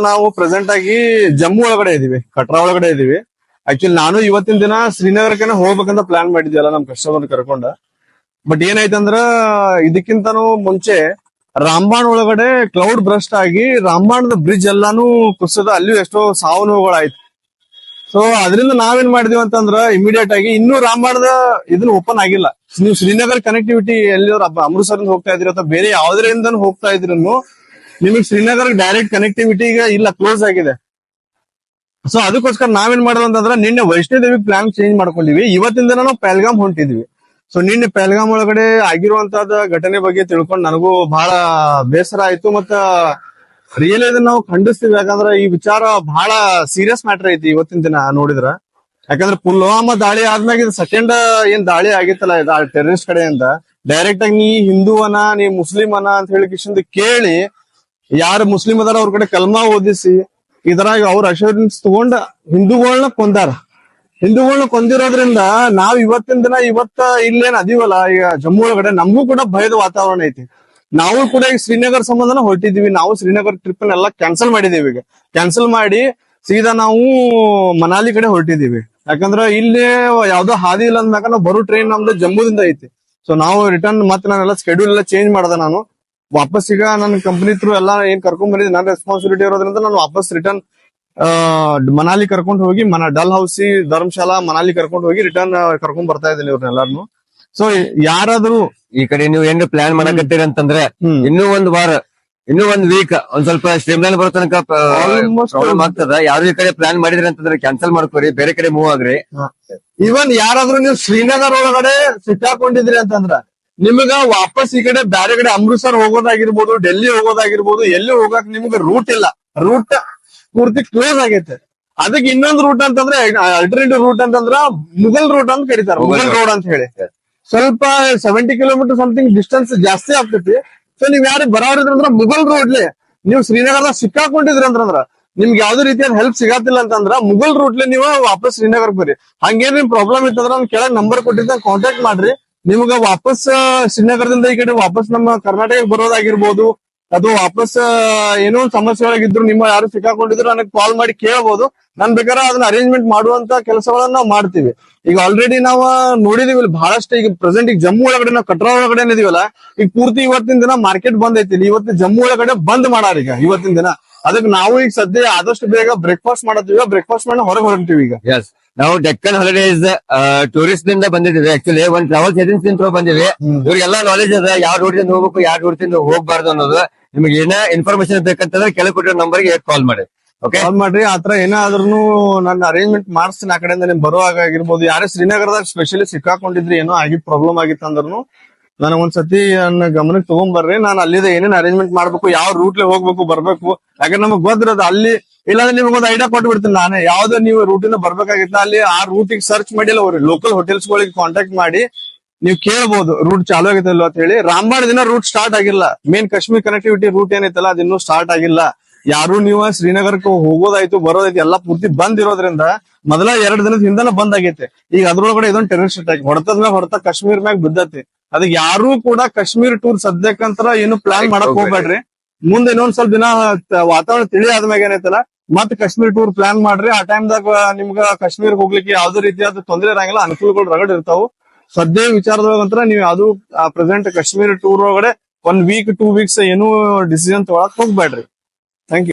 ಇವತ್ತು ನಾವು ಪ್ರೆಸೆಂಟ್ ಆಗಿ ಜಮ್ಮು ಒಳಗಡೆ ಇದೀವಿ, ಕಟ್ರಾ ಒಳಗಡೆ ಇದೀವಿ. ಆಕ್ಚುಲಿ ನಾನು ಇವತ್ತಿನ ದಿನ ಶ್ರೀನಗರಕ್ಕೆ ಹೋಗ್ಬೇಕಂತ ಪ್ಲಾನ್ ಮಾಡಿದ್ಯಲ್ಲ ನಮ್ ಕಸ್ಟಮರ್ ಕರ್ಕೊಂಡ. ಬಟ್ ಏನಾಯ್ತಂದ್ರ ಇದಕ್ಕಿಂತನೂ ಮುಂಚೆ ರಾಂಬಾಣ್ ಒಳಗಡೆ ಕ್ಲೌಡ್ ಬ್ರಸ್ಟ್ ಆಗಿ ರಾಮಬಾಣದ ಬ್ರಿಡ್ಜ್ ಎಲ್ಲಾನು ಕುಸಿದ ಅಲ್ಲಿ ಎಷ್ಟೋ ಸಾವು ನೋವುಗಳಾಯ್ತು. ಸೊ ಅದರಿಂದ ನಾವೇನ್ ಮಾಡಿದೀವಿ ಅಂತಂದ್ರ ಇಮಿಡಿಯೇಟ್ ಆಗಿ ಇನ್ನೂ ರಾಮಬಾಣದ ಇದನ್ನ ಓಪನ್ ಆಗಿಲ್ಲ. ನೀವು ಶ್ರೀನಗರ್ ಕನೆಕ್ಟಿವಿಟಿ ಎಲ್ಲಿ ಅಮೃತ್ಸರ್ ಹೋಗ್ತಾ ಇದ್ರಿ ಅಥವಾ ಬೇರೆ ಯಾವ್ದ್ರಿಂದ ಹೋಗ್ತಾ ಇದ್ರು ನಿಮಗೆ ಶ್ರೀನಗರ್ ಡೈರೆಕ್ಟ್ ಕನೆಕ್ಟಿವಿಟಿ ಈಗ ಇಲ್ಲ ಕ್ಲೋಸ್ ಆಗಿದೆ. ಸೊ ಅದಕ್ಕೋಸ್ಕರ ನಾವೇನ್ ಮಾಡೋದು ಅಂತಂದ್ರೆ, ನಿನ್ನೆ ವೈಷ್ಣೋದೇವಿ ಪ್ಲಾನ್ ಚೇಂಜ್ ಮಾಡ್ಕೊಂಡಿವಿ ಇವತ್ತಿಂದ ನಾವು ಪೆಲ್ಗಾಮ್ ಹೊಂಟಿದ್ವಿ. ಸೊ ನಿನ್ನೆ ಪೆಲ್ಗಾಮ್ ಒಳಗಡೆ ಆಗಿರುವಂತಹದ ಘಟನೆ ಬಗ್ಗೆ ತಿಳ್ಕೊಂಡು ನನಗೂ ಬಹಳ ಬೇಸರ ಆಯ್ತು ಮತ್ತ ರಿಯಲ್ ಇದನ್ನ ನಾವು ಖಂಡಿಸ್ತೀವಿ. ಯಾಕಂದ್ರೆ ಈ ವಿಚಾರ ಬಹಳ ಸೀರಿಯಸ್ ಮ್ಯಾಟರ್ ಐತಿ ಇವತ್ತಿನ ದಿನ ನೋಡಿದ್ರ. ಯಾಕಂದ್ರೆ ಪುಲ್ವಾಮಾ ದಾಳಿ ಆದ್ಮ್ಯಾಗ ಇದು ಸೆಕೆಂಡ್ ಏನ್ ದಾಳಿ ಆಗಿತ್ತಲ್ಲ ಟೆರರಿಸ್ಟ್ ಕಡೆಯಿಂದ. ಡೈರೆಕ್ಟ್ ಆಗಿ ನೀ ಹಿಂದೂವನ, ನೀ ಮುಸ್ಲಿಂ ಅನ ಅಂತ ಹೇಳಿ ಕೇಳಿ ಯಾರು ಮುಸ್ಲಿಂ ಅದಾರ ಅವ್ರ ಕಡೆ ಕಲ್ಮಾ ಓದಿಸಿ, ಇದ್ರಾಗ ಅವ್ರ ಅಶೂರೆನ್ಸ್ ತಗೊಂಡ ಹಿಂದೂಗಳನ್ನ ಕೊಂದಾರ. ಹಿಂದೂಗಳನ್ನ ಕೊಂದಿರೋದ್ರಿಂದ ನಾವ್ ಇವತ್ತಿನ ದಿನ ಇವತ್ತ ಇಲ್ಲೇನ್ ಅದೀವಲ್ಲ, ಈಗ ಜಮ್ಮು ಒಳಗಡೆ ನಮಗೂ ಕೂಡ ಭಯದ ವಾತಾವರಣ ಐತಿ. ನಾವು ಕೂಡ ಈಗ ಶ್ರೀನಗರ್ ಸಂಬಂಧನ ಹೊರಟಿದೀವಿ. ನಾವು ಶ್ರೀನಗರ್ ಟ್ರಿಪ್ ಎಲ್ಲ ಕ್ಯಾನ್ಸಲ್ ಮಾಡಿದೀವಿ ಈಗ. ಕ್ಯಾನ್ಸಲ್ ಮಾಡಿ ಸೀದಾ ನಾವು ಮನಾಲಿ ಕಡೆ ಹೊರಟಿದೀವಿ. ಯಾಕಂದ್ರ ಇಲ್ಲಿ ಯಾವ್ದೋ ಹಾದಿ ಇಲ್ಲ ಅಂದ್ಮ್ಯಾಕ ನಾವು ಬರೋ ಟ್ರೈನ್ ನಮ್ದು ಜಮ್ಮುದಿಂದ ಐತಿ. ಸೊ ನಾವು ರಿಟರ್ನ್ ಮತ್ತೆ ನಾನೆಲ್ಲ ಸ್ಕೆಡ್ಯೂಲ್ ಎಲ್ಲ ಚೇಂಜ್ ಮಾಡ್ದೆ ನಾನು. ವಾಪಸ್ ಈಗ ನನ್ನ ಕಂಪನಿ ತ್ರೂ ಎಲ್ಲ ಏನ್ ಕರ್ಕೊಂಡ್ ಬಂದಿದ್ದೆ ನನ್ನ ರೆಸ್ಪಾನ್ಸಿಬಿಲಿಟಿ ಇರೋದ್ರಿಂದ ನಾನು ವಾಪಸ್ ರಿಟರ್ನ್ ಮನಾಲಿ ಕರ್ಕೊಂಡು ಹೋಗಿ ಮನ ಡಲ್ ಹೌಸಿ ಧರ್ಮಶಾಲಾ ಮನಾಲಿ ಕರ್ಕೊಂಡು ಹೋಗಿ ರಿಟರ್ನ್ ಕರ್ಕೊಂಡ್ ಬರ್ತಾ ಇದ್ದೀನಿ ಇವ್ರನ್ನೆಲ್ಲಾರ್ನು ಸೊ ಯಾರಾದ್ರೂ ಈ ಕಡೆ ನೀವು ಏನ್ ಪ್ಲಾನ್ ಮಾಡಕತ್ತೀರಿ ಅಂತಂದ್ರೆ ಇನ್ನೂ ಒಂದ್ ವಾರ ಇನ್ನೂ ಒಂದ್ ವೀಕ್ ಒಂದ್ ಸ್ವಲ್ಪ ಸ್ಟ್ರೀಮ್ಲೈನ್ ಬರೋ ತನಕ ಪ್ರಾಬ್ಲಮ್ ಆಗ್ತದ. ಯಾರು ಈ ಕಡೆ ಪ್ಲಾನ್ ಮಾಡಿದ್ರಿ ಅಂತಂದ್ರೆ ಕ್ಯಾನ್ಸಲ್ ಮಾಡ್ಕೋರಿ ಬೇರೆ ಕಡೆ ಮೂವ್ ಆಗ್ರಿ. ಇವನ್ ಯಾರಾದ್ರೂ ನೀವು ಶ್ರೀನಗರ್ ಒಳಗಡೆ ಸಿಕ್ಕಾಕೊಂಡಿದ್ರಿ ಅಂತಂದ್ರ ನಿಮಗ ವಾಪಸ್ ಈ ಕಡೆ ಬ್ಯಾರೆ ಕಡೆ ಅಮೃತ್ಸರ್ ಹೋಗೋದಾಗಿರ್ಬೋದು ಡೆಲ್ಲಿ ಹೋಗೋದಾಗಿರ್ಬೋದು ಎಲ್ಲಿ ಹೋಗಕ್ ನಿಮ್ಗೆ ರೂಟ್ ಇಲ್ಲ. ರೂಟ್ ಪೂರ್ತಿ ಕ್ಲೋಸ್ ಆಗೈತೆ. ಅದಕ್ಕೆ ಇನ್ನೊಂದು ರೂಟ್ ಅಂತಂದ್ರೆ ಅಲ್ಟರ್ನೇಟಿವ್ ರೂಟ್ ಅಂತಂದ್ರ ಮುಗಲ್ ರೂಟ್ ಅಂತ ಕರೀತಾರ ಮುಗಲ್ ರೋಡ್ ಅಂತ ಹೇಳಿ. ಸ್ವಲ್ಪ ಸೆವೆಂಟಿ ಕಿಲೋಮೀಟರ್ ಸಮಥಿಂಗ್ ಡಿಸ್ಟೆನ್ಸ್ ಜಾಸ್ತಿ ಆಗ್ತೈತಿ. ಸೊ ನೀವ್ ಯಾರು ಬರೋರಿದ್ರಂದ್ರ ಮುಗಲ್ ರೋಡ್ಲಿ ನೀವು ಶ್ರೀನಗರದಾಗ ಸಿಕ್ಕಾಕೊಂಡಿದ್ರಿ ಅಂತಂದ್ರ ನಿಮ್ಗೆ ಯಾವ್ದೇ ರೀತಿಯಾದ ಹೆಲ್ಪ್ ಸಿಗತ್ತಿಲ್ಲ ಅಂತಂದ್ರ ಮುಗಲ್ ರೂಟ್ಲಿ ನೀವು ವಾಪಸ್ ಶ್ರೀನಗರ್ ಬರ್ರಿ. ಹಂಗೇನ್ ನಿಮ್ ಪ್ರಾಬ್ಲಮ್ ಇತ್ತಂದ್ರ ಕೆಳಗ್ ನಂಬರ್ ಕೊಟ್ಟಿದ್ದ ಕಾಂಟ್ಯಾಕ್ಟ್ ಮಾಡ್ರಿ. ನಿಮ್ಗ ವಾಪಸ್ ಶ್ರೀನಗರದಿಂದ ಈ ಕಡೆ ವಾಪಸ್ ನಮ್ಮ ಕರ್ನಾಟಕಕ್ಕೆ ಬರೋದಾಗಿರ್ಬೋದು, ಅಥವಾ ವಾಪಸ್ ಏನೋ ಒಂದ್ ಸಮಸ್ಯೆಗಳಾಗಿದ್ರು ನಿಮ್ಮ ಯಾರು ಸಿಕ್ಕಾಕೊಂಡಿದ್ರು ನನಗೆ ಕಾಲ್ ಮಾಡಿ ಕೇಳಬಹುದು ನನ್ ಬೇಕಾದ್ರೆ ಅದನ್ನ ಅರೇಂಜ್ಮೆಂಟ್ ಮಾಡುವಂತ ಕೆಲಸಗಳನ್ನ ನಾವು ಮಾಡ್ತೀವಿ. ಈಗ ಆಲ್ರೆಡಿ ನಾವು ನೋಡಿದೀವಿ ಬಹಳಷ್ಟು ಈಗ ಪ್ರೆಸೆಂಟ್ ಈಗ ಜಮ್ಮು ಒಳಗಡೆ, ನಾವು ಕಟ್ರಾ ಒಳಗಡೆ ಇದೀವಲ್ಲ, ಈಗ ಪೂರ್ತಿ ಇವತ್ತಿನ ದಿನ ಮಾರ್ಕೆಟ್ ಬಂದ್ ಐತಿ ಇವತ್ತು ಜಮ್ಮು ಒಳಗಡೆ ಬಂದ್ ಮಾಡಾರ ಈಗ ಇವತ್ತಿನ ದಿನ. ಅದಕ್ಕೆ ನಾವು ಈಗ ಸದ್ಯ ಆದಷ್ಟು ಬೇಗ ಬ್ರೇಕ್ಫಾಸ್ಟ್ ಮಾಡತ್ತೀವಿ. ಬ್ರೇಕ್ಫಾಸ್ಟ್ ಮಾಡಿ ಹೊರಗೆ ಹೊರಟಿವಿ ಈಗ. ನಾವು ಡೆಕ್ಕನ್ ಹಾಲಿಡೇಸ್ ಟೂರಿಸ್ಟ್ನಿಂದ ಬಂದಿದ್ದೀವಿ. ಆಕ್ಚುಲಿ ಒಂದ್ ಟ್ರಾವೆಲ್ಸ್ ಏಜೆನ್ಸಿ ಬಂದಿವಿ. ಇವ್ರಿಗೆಲ್ಲ ನಾಲೆಜ್ ಅದ ಯಾವ ರೂಟಿಂದ ಹೋಗ್ಬೇಕು ಯಾವ ರೂಟಿಂದ ಹೋಗ್ಬಾರ್ದು ಅನ್ನೋದು. ನಿಮ್ಗೆ ಏನ ಇನ್ಫಾರ್ಮೇಶನ್ ಬೇಕಂತಂದ್ರೆ ಕೆಳಗೆ ಕೊಟ್ಟಿರೋ ನಂಬರ್ಗೆ ಕಾಲ್ ಮಾಡಿ. ಓಕೆ ಕಾಲ್ ಮಾಡ್ರಿ. ಆತರ ಏನಾದ್ರೂ ನನ್ನ ಅರೇಂಜ್ಮೆಂಟ್ ಮಾಡಿಸ್ತೀನಿ. ಆ ಕಡೆಯಿಂದ ನಿಮ್ ಬರುವಾಗ ಆಗಿರ್ಬೋದು. ಯಾರೇ ಶ್ರೀನಗರದಾಗ ಸ್ಪೆಷಲಿ ಸಿಕ್ಕಾಕೊಂಡಿದ್ರಿ ಏನೋ ಆಗಿ ಪ್ರಾಬ್ಲಮ್ ಆಗಿತ್ತು ಅಂದ್ರೂ ನನಗ್ ಒಂದ್ಸತಿ ನನ್ನ ಗಮನಕ್ಕೆ ತಗೊಂಡ್ಬರ್ರಿ ನಾನು ಅಲ್ಲಿದ ಏನೇನ್ ಅರೇಂಜ್ಮೆಂಟ್ ಮಾಡ್ಬೇಕು ಯಾವ ರೂಟ್ಲೆ ಹೋಗ್ಬೇಕು ಬರ್ಬೇಕು. ಯಾಕಂದ್ರೆ ನಮಗ್ ಗೊತ್ತಿರೋದು ಅಲ್ಲಿ ಇಲ್ಲಾಂದ್ರೆ ನಿಮ್ಗೆ ಒಂದು ಐಡಿಯಾ ಕೊಟ್ಟು ಬಿಡ್ತೀನಿ ನಾನೇ. ಯಾವ್ದು ನೀವು ರೂಟಿಂದ ಬರ್ಬೇಕಾಗಿತ್ತು ಅಲ್ಲಿ ಆ ರೂಟಿಗೆ ಸರ್ಚ್ ಮಾಡಿ ಅವ್ರಿ ಲೋಕಲ್ ಹೋಟೆಲ್ಸ್ ಗಳಿಗೆ ಕಾಂಟ್ಯಾಕ್ಟ್ ಮಾಡಿ ನೀವು ಕೇಳಬಹುದು ರೂಟ್ ಚಾಲು ಆಗಿದೆ ಇಲ್ವಾ ಅಂತ ಹೇಳಿ. ರಾಮಬಾಣ ದಿನ ರೂಟ್ ಸ್ಟಾರ್ಟ್ ಆಗಿಲ್ಲ. ಮೇನ್ ಕಾಶ್ಮೀರ್ ಕನೆಕ್ಟಿವಿಟಿ ರೂಟ್ ಏನೈತಲ್ಲ ಅದಿನ್ನೂ ಸ್ಟಾರ್ಟ್ ಆಗಿಲ್ಲ. ಯಾರು ನೀವು ಶ್ರೀನಗರಕ್ಕೆ ಹೋಗೋದಾಯ್ತು ಬರೋದೈತಿ ಎಲ್ಲಾ ಪೂರ್ತಿ ಬಂದ್ ಇರೋದ್ರಿಂದ ಮೊದಲ ಎರಡ್ ದಿನದ ಹಿಂದನ ಬಂದ್ ಆಗೈತೆ. ಈಗ ಅದ್ರೊಳಗಡೆ ಇದೊಂದು ಟೆರರಿಸ್ಟ್ ಅಟ್ಯಾಕ್ ಹೊಡೆತದ ಮ್ಯಾಗ ಹೊಡೆತ ಕಾಶ್ಮೀರ್ ಮ್ಯಾಗ ಬಿದ್ದತಿ. ಅದಕ್ಕೆ ಯಾರು ಕೂಡ ಕಾಶ್ಮೀರ್ ಟೂರ್ ಸದ್ಯಕ್ಕಂತರ ಏನು ಪ್ಲಾನ್ ಮಾಡಕ್ ಹೋಗ್ಬೇಡ್ರಿ. ಮುಂದೆ ಇನ್ನೊಂದ್ ಸ್ವಲ್ಪ ದಿನ ವಾತಾವರಣ ತಿಳಿ ಆದ್ಮ್ಯಾಗ ಏನೈತಲ್ಲ ಮತ್ ಕಾಶ್ಮೀರ್ ಟೂರ್ ಪ್ಲಾನ್ ಮಾಡ್ರಿ. ಆ ಟೈಮ್ ದಾಗ ನಿಮ್ಗ ಕಾಶ್ಮೀರ್ ಹೋಗ್ಲಿಕ್ಕೆ ಯಾವ್ದೇ ರೀತಿಯಾದ ತೊಂದರೆ ಇರಂಗಿಲ್ಲ. ಅನುಕೂಲಗಳು ರಗಡ್ ಇರ್ತಾವು. ಸದ್ಯ ವಿಚಾರದೊಳಗಂತ್ರ ನೀವು ಯಾವ್ದು ಪ್ರೆಸೆಂಟ್ ಕಾಶ್ಮೀರ್ ಟೂರ್ ಒಳಗಡೆ ಒನ್ ವೀಕ್ ಟೂ ವೀಕ್ಸ್ ಏನು ಡಿಸಿಷನ್ ತಗೊಳಕ್ ಹೋಗ್ಬೇಡ್ರಿ.